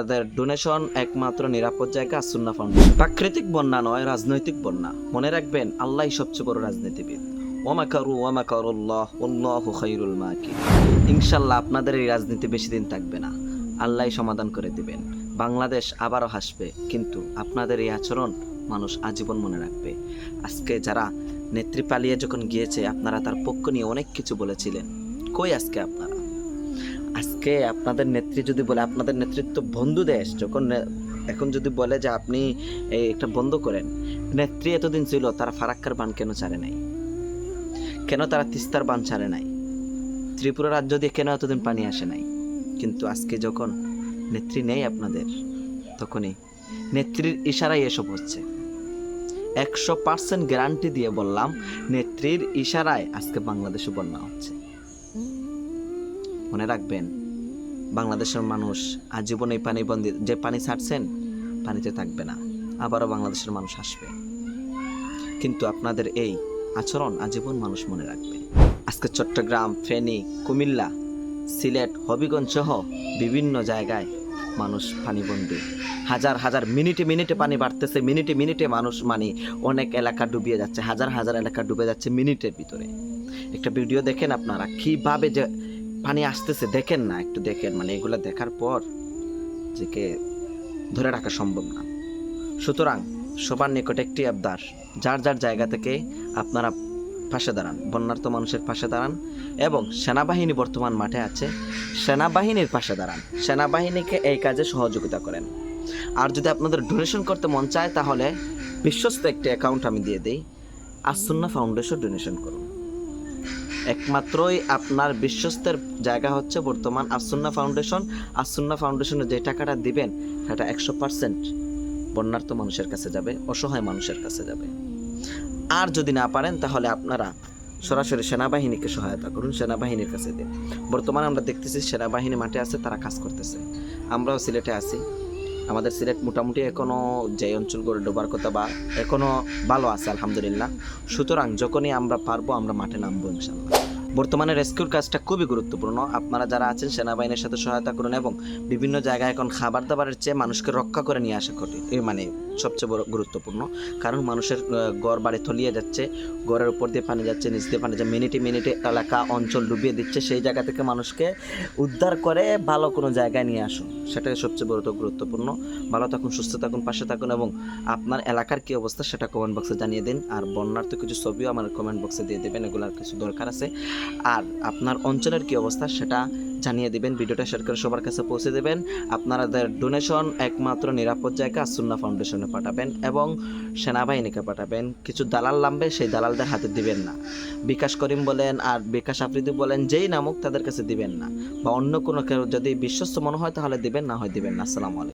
তাদের ডোনেশন একমাত্র নিরাপদ জায়গা আসুন্না ফাউন্ডেশন প্রাকৃতিক বন্যা নয়, রাজনৈতিক বন্যা। মনে রাখবেন, আল্লাহ সবচেয়ে বড় রাজনীতিবিদ। ওমাকারু ওমাকারুল্লাহ উল্লাহ খৈরুল মাকি ইনশাল্লাহ আপনাদের এই রাজনীতি বেশি দিন থাকবে না। আল্লাহ সমাধান করে দিবেন। বাংলাদেশ আবারও হাসবে, কিন্তু আপনাদের এই আচরণ মানুষ আজীবন মনে রাখবে। আজকে যারা নেত্রী পালিয়ে যখন গিয়েছে, আপনারা তার পক্ষ নিয়ে অনেক কিছু বলেছিলেন। কই আজকে আপনারা? আজকে আপনাদের নেত্রী যদি বলে, আপনাদের নেতৃত্ব বন্ধু দেশ যখন এখন যদি বলে যে আপনি একটা বন্ধ করেন, নেত্রী এতদিন ছিল, তারা ফারাক্কার বান কেন ছাড়ে নাই? কেন তারা তিস্তার বান ছাড়ে নাই? ত্রিপুরা রাজ্য দিয়ে কেন এতদিন পানি আসে নাই? কিন্তু আজকে যখন নেত্রী নেই আপনাদের, তখনই নেত্রীর ইশারায় এসব হচ্ছে। একশো পার্সেন্ট গ্যারান্টি দিয়ে বললাম, নেত্রীর ইশারায় আজকে বাংলাদেশে বন্যা হচ্ছে। মনে রাখবেন, বাংলাদেশের মানুষ আজীবন এই পানি বন্দি যে পানি ছাড়ছেন, পানিতে থাকবে না। আবারও বাংলাদেশের মানুষ আসবে। কিন্তু আপনাদের এই আচরণ আজীবন মানুষ মনে রাখবে। আজকে চট্টগ্রাম, ফেনী, কুমিল্লা, সিলেট, হবিগঞ্জ সহ বিভিন্ন জায়গায় মানুষ পানিবন্দি হাজার হাজার, মিনিটে মিনিটে পানি বাড়তেছে, মিনিটে মিনিটে মানুষ মানে অনেক এলাকা ডুবিয়ে যাচ্ছে, হাজার হাজার এলাকা ডুবে যাচ্ছে মিনিটের ভিতরে। একটা ভিডিও দেখেন আপনারা, কীভাবে যে পানি আসতেছে, দেখেন না, একটু দেখেন মানে এগুলো দেখার পর যে কে ধরে রাখা সম্ভব না। সুতরাং সবার নিকট একটি আবদার, যার যার জায়গা থেকে আপনারা পাশে দাঁড়ান, বন্যার্ত মানুষের পাশে দাঁড়ান এবং সেনাবাহিনী বর্তমান মাঠে আছে, সেনাবাহিনীর পাশে দাঁড়ান, সেনাবাহিনীকে এই কাজে সহযোগিতা করেন। আর যদি আপনাদের ডোনেশন করতে মন চায়, তাহলে বিশ্বস্ত একটি অ্যাকাউন্ট আমি দিয়ে দিই আসুন্না ফাউন্ডেশন ডোনেশন করুন। একমাত্রই আপনার বিশ্বস্তের জায়গা হচ্ছে বর্তমান আসুন্না ফাউন্ডেশন। আসুন্না ফাউন্ডেশনে যে টাকাটা দিবেন, সেটা একশো পার্সেন্ট বন্যার্থ মানুষের কাছে যাবে, অসহায় মানুষের কাছে যাবে। আর যদি না পারেন, তাহলে আপনারা সরাসরি সেনাবাহিনীকে সহায়তা করুন, সেনাবাহিনীর কাছে দিন। বর্তমানে আমরা দেখতেছি সেনাবাহিনী মাঠে আছে, তারা কাজ করতেছে। আমরাও সিলেটে আছি। আমাদের সিলেট মোটামুটি এখনও যে অঞ্চলগুলো ডোবার কথা বা এখনও ভালো আছে, আলহামদুলিল্লাহ। সুতরাং যখনই আমরা পারব, আমরা মাঠে নামবো ইনশাল্লাহ বর্তমানে রেস্কিউর কাজটা খুবই গুরুত্বপূর্ণ। আপনারা যারা আছেন, সেনাবাহিনীর সাথে সহায়তা করুন এবং বিভিন্ন জায়গায় এখন খাবার দাবারের চেয়ে মানুষকে রক্ষা করে নিয়ে আসা এ মানে সবচেয়ে বড় গুরুত্বপূর্ণ। কারণ মানুষের ঘর বাড়ি তলিয়ে যাচ্ছে ঘরের উপর দিয়ে পানি যাচ্ছে, নিচ দিয়ে পানি যাচ্ছে, মিনিটে মিনিটে এলাকা, অঞ্চল ডুবিয়ে দিচ্ছে, সেই জায়গা থেকে মানুষকে উদ্ধার করে ভালো কোনো জায়গায় নিয়ে আসুন। সেটাই সবচেয়ে বড় গুরুত্বপূর্ণ। ভালো থাকুন, সুস্থ থাকুন, পাশে থাকুন এবং আপনার এলাকার কী অবস্থা সেটা কমেন্ট বক্সে জানিয়ে দিন। আর বন্যার তো কিছু ছবিও আমার কমেন্ট বক্সে দিয়ে দেবেন, এগুলোর কিছু দরকার আছে। আর আপনার অঞ্চলের কী অবস্থা সেটা জানিয়ে দিবেন। ভিডিওটা শেয়ার করে সবার কাছে পৌঁছে দেবেন। আপনাদের ডোনেশন একমাত্র নিরাপদ জায়গা সুন্না ফাউন্ডেশনে পাঠাবেন এবং সেনাবাহিনীকে পাঠাবেন। কিছু দালাল নামবে, সেই দালালদের হাতে দিবেন না। বিকাশ করিম বলেন আর বিকাশ আফ্রিদি বলেন, যেই নামুক তাদের কাছে দিবেন না। বা অন্য কোনো কেউ যদি বিশ্বস্ত মনে হয় তাহলে দিবেন, না হয় দিবেন না। আসসালামু আলাইকুম।